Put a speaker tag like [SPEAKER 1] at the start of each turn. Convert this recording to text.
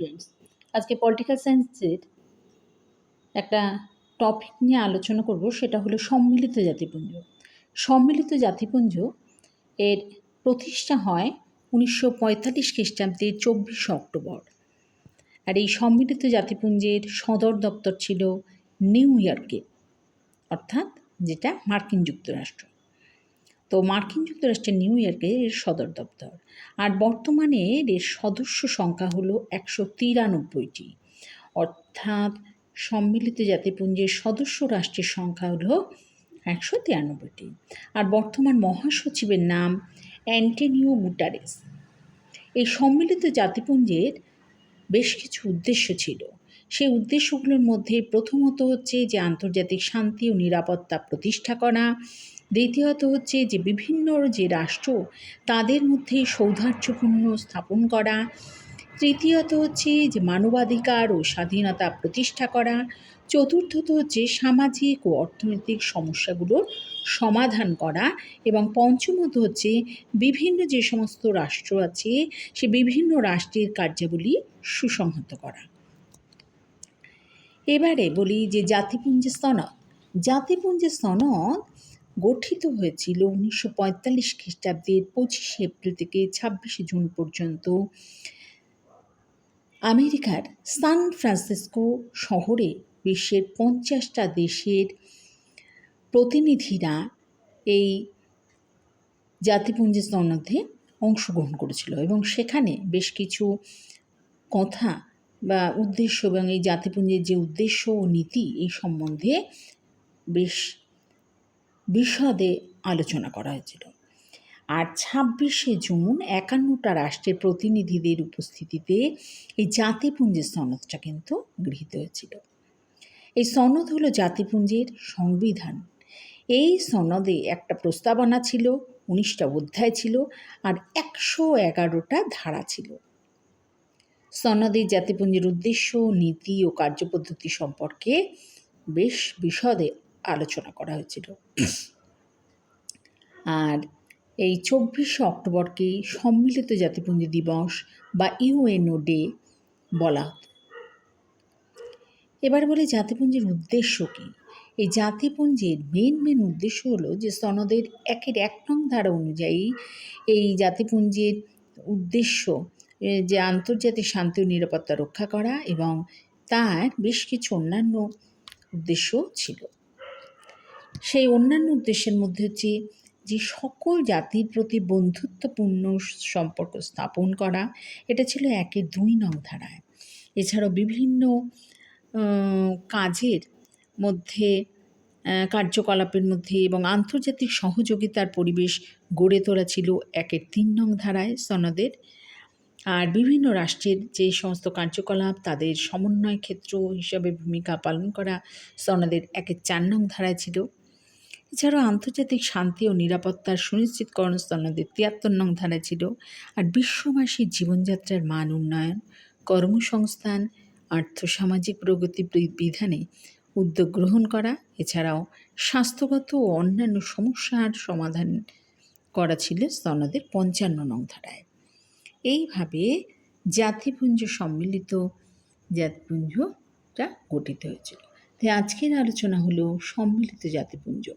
[SPEAKER 1] Students আজকে political সায়েন্সের একটা টপিক নিয়ে আলোচনা করব, সেটা হলো সম্মিলিত জাতিপুঞ্জ। সম্মিলিত জাতিপুঞ্জ এর প্রতিষ্ঠা হয় উনিশশো পঁয়তাল্লিশ খ্রিস্টাব্দের চব্বিশে অক্টোবর। আর এই সম্মিলিত জাতিপুঞ্জের সদর দপ্তর ছিল নিউ ইয়র্কে, অর্থাৎ যেটা মার্কিন যুক্তরাষ্ট্র। তো মার্কিন যুক্তরাষ্ট্রের নিউ ইয়র্কে এর সদর দপ্তর। আর বর্তমানে এর সদস্য সংখ্যা হলো একশো তিরানব্বইটি। অর্থাৎ সম্মিলিত জাতিপুঞ্জের সদস্য রাষ্ট্রের সংখ্যা হলো একশো তিরানব্বইটি। আর বর্তমান মহাসচিবের নাম অ্যান্টেনিও গুটারেস। এই সম্মিলিত জাতিপুঞ্জের বেশ কিছু উদ্দেশ্য ছিল। সেই উদ্দেশ্যগুলোর মধ্যে প্রথমত হচ্ছে যে আন্তর্জাতিক শান্তি ও নিরাপত্তা প্রতিষ্ঠা করা। দ্বিতীয়ত হচ্ছে যে বিভিন্ন যে রাষ্ট্র, তাদের মধ্যে সৌহার্দ্যপূর্ণ স্থাপন করা। তৃতীয়ত হচ্ছে যে মানবাধিকার ও স্বাধীনতা প্রতিষ্ঠা করা। চতুর্থত হচ্ছে সামাজিক ও অর্থনৈতিক সমস্যাগুলোর সমাধান করা এবং পঞ্চমত হচ্ছে বিভিন্ন যে সমস্ত রাষ্ট্র আছে, সে বিভিন্ন রাষ্ট্রের কার্যাবলী সুসংহত করা। এবারে বলি যে জাতিপুঞ্জের সনদ। জাতিপুঞ্জের সনদ গঠিত হয়েছিল উনিশশো পঁয়তাল্লিশ খ্রিস্টাব্দের পঁচিশে এপ্রিল থেকে ছাব্বিশে জুন পর্যন্ত। আমেরিকার সান ফ্রান্সিসকো শহরে বিশ্বের পঞ্চাশটা দেশের প্রতিনিধিরা এই জাতিপুঞ্জের সনদে অংশগ্রহণ করেছিল এবং সেখানে বেশ কিছু কথা বা উদ্দেশ্য এবং এই জাতিপুঞ্জের যে উদ্দেশ্য ও নীতি এই সম্বন্ধে বেশ বিশদে আলোচনা করা হয়েছিল। আর ছাব্বিশে জুন একান্নটা রাষ্ট্রের প্রতিনিধিদের উপস্থিতিতে এই জাতিপুঞ্জের সনদটা কিন্তু গৃহীত হয়েছিল। এই সনদ হলো জাতিপুঞ্জের সংবিধান। এই সনদে একটা প্রস্তাবনা ছিল, উনিশটা অধ্যায় ছিল, আর একশো এগারোটা ধারা ছিল। সনদে জাতিপুঞ্জের উদ্দেশ্য, নীতি ও কার্যপদ্ধতি সম্পর্কে বেশ বিশদে আলোচনা করা হয়েছিল। আর এই চব্বিশে অক্টোবরকে সম্মিলিত জাতিপুঞ্জ দিবস বা ইউএনও ডে বলা হতো। এবার বলে জাতিপুঞ্জের উদ্দেশ্য কী? এই জাতিপুঞ্জের মেন মেন উদ্দেশ্য হলো যে সনদের একের এক নং ধারা অনুযায়ী এই জাতিপুঞ্জের উদ্দেশ্য যে আন্তর্জাতিক শান্তি ও নিরাপত্তা রক্ষা করা এবং তার বেশ কিছু অন্যান্য উদ্দেশ্য ছিল। সেই অন্যান্য উদ্দেশ্যের মধ্যে হচ্ছে যে সকল জাতির প্রতি বন্ধুত্বপূর্ণ সম্পর্ক স্থাপন করা, এটা ছিল একের দুই নং ধারায়। এছাড়াও বিভিন্ন কাজের মধ্যে কার্যকলাপের মধ্যে এবং আন্তর্জাতিক সহযোগিতার পরিবেশ গড়ে তোলা ছিল একের তিন নং ধারায় সনদের আর বিভিন্ন রাষ্ট্রের যে সমস্ত কার্যকলাপ, তাদের সমন্বয় ক্ষেত্র হিসাবে ভূমিকা পালন করা সনদের একের চার নং ধারায় ছিল। এছাড়াও আন্তর্জাতিক শান্তি ও নিরাপত্তার সুনিশ্চিতকরণ সনদের তিয়াত্তর নং ধারায় ছিল। আর বিশ্ববাসীর জীবনযাত্রার মান উন্নয়ন, কর্মসংস্থান, আর্থসামাজিক প্রগতি বিধানে উদ্যোগ গ্রহণ করা, এছাড়াও স্বাস্থ্যগত ও অন্যান্য সমস্যার সমাধান করা ছিল সনদের পঞ্চান্ন নং ধারায়। এইভাবে জাতিপুঞ্জ সম্মিলিত জাতিপুঞ্জটা গঠিত হয়েছিল। তাই আজকের আলোচনা হলো সম্মিলিত জাতিপুঞ্জ।